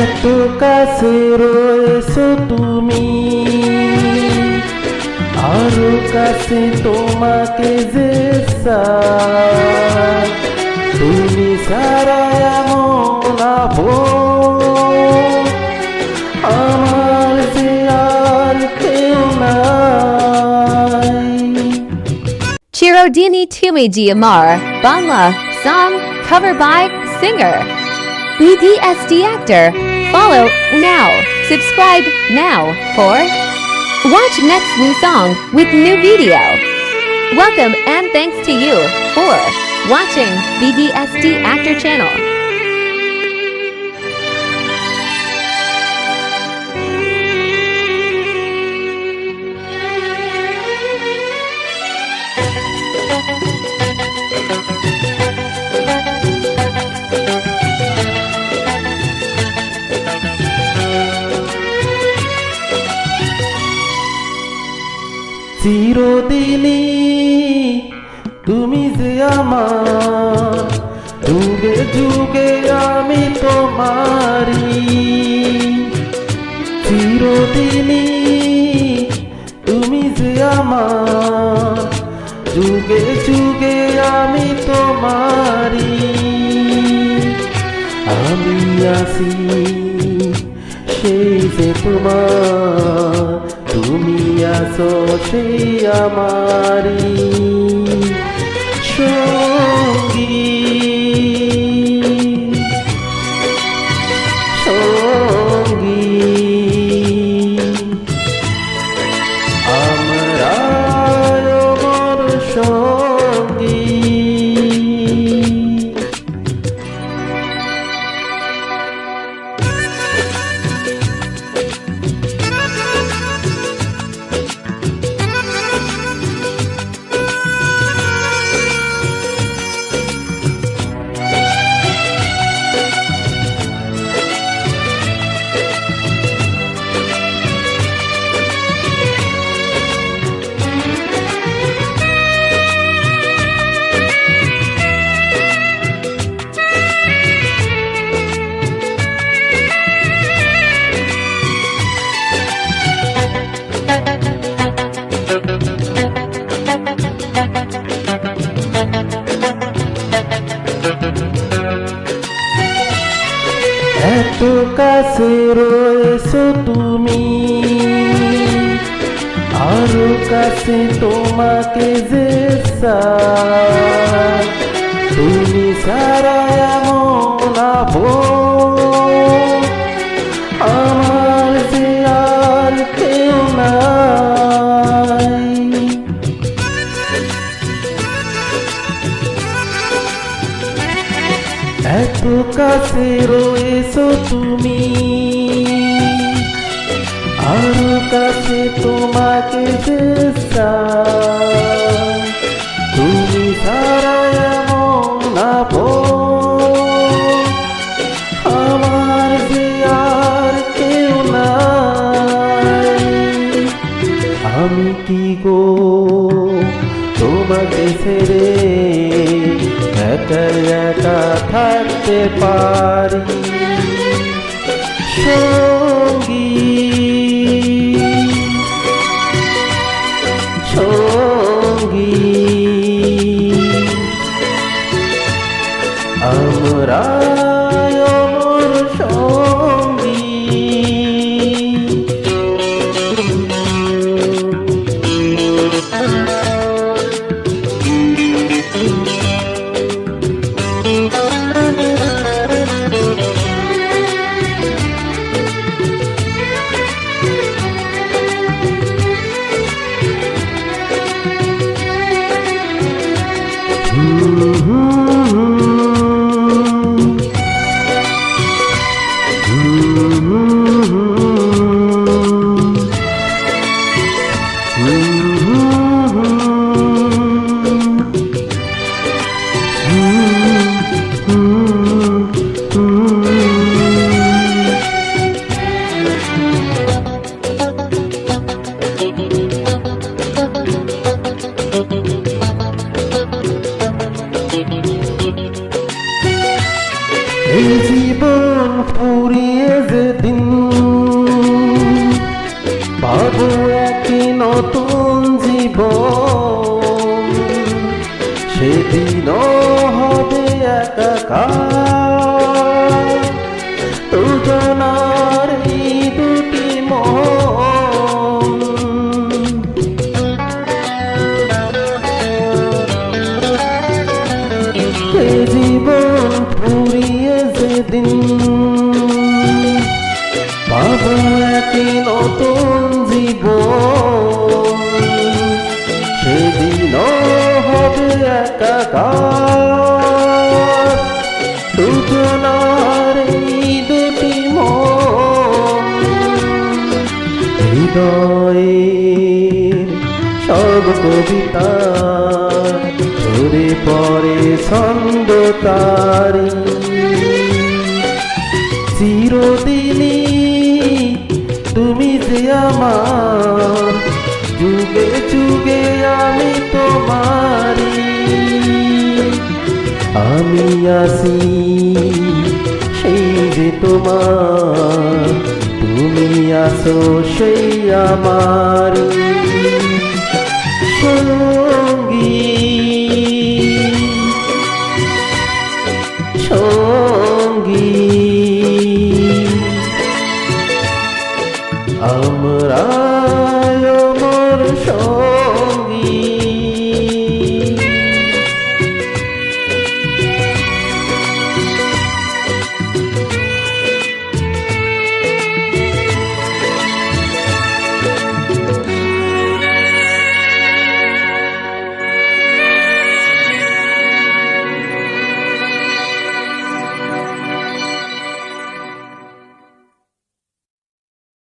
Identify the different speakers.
Speaker 1: এত কাছে রয়েছো তুমি আরো কাছে তোমাকে যে চাই। তুমি সারা এমন আপন, আমার যে আর কেউ নাই
Speaker 2: Chirodini Tumi Amar, Bangla, song, cover by singer. BDSD actor. Follow now. Subscribe now for watch next new song with new video. Welcome and thanks to you for watching BDSD actor channel.
Speaker 1: চিরদিনই তুমি যে আমার যুগে যুগে আমি তোমারি চিরদিনই তুমি যে আমার যুগে যুগে আমি তোমারি আমি আসি সেই যে তোমার তুমি আসো সেই আমারি সঙ্গী। এত কাছে রয়েছো তুমি আরও কাছে তোমাকে যে। তুমি সারা এমন আপন, কাছে রয়েছো তুমি। আরও কাছে তোমাকে। তুমি সারা এমন আপন, আমার যে আর কেউ নাই। আমি কি গো তোমাকে ছেড়ে থাকতে পারি। সঙ্গী। আমরা Mm-hmm. ভাবো একই নতুন জীব সেদিনও হবে একাকার। দুজনার এই দুটি হৃদয়ের সব কবিতা ঝরে পড়ে ছন্দ তারি চিরদিনই তুমি যে আমার, যুগে যুগে আমি তোমারি আমি আসি যে তোমার তুমি আসো সেই আমারি।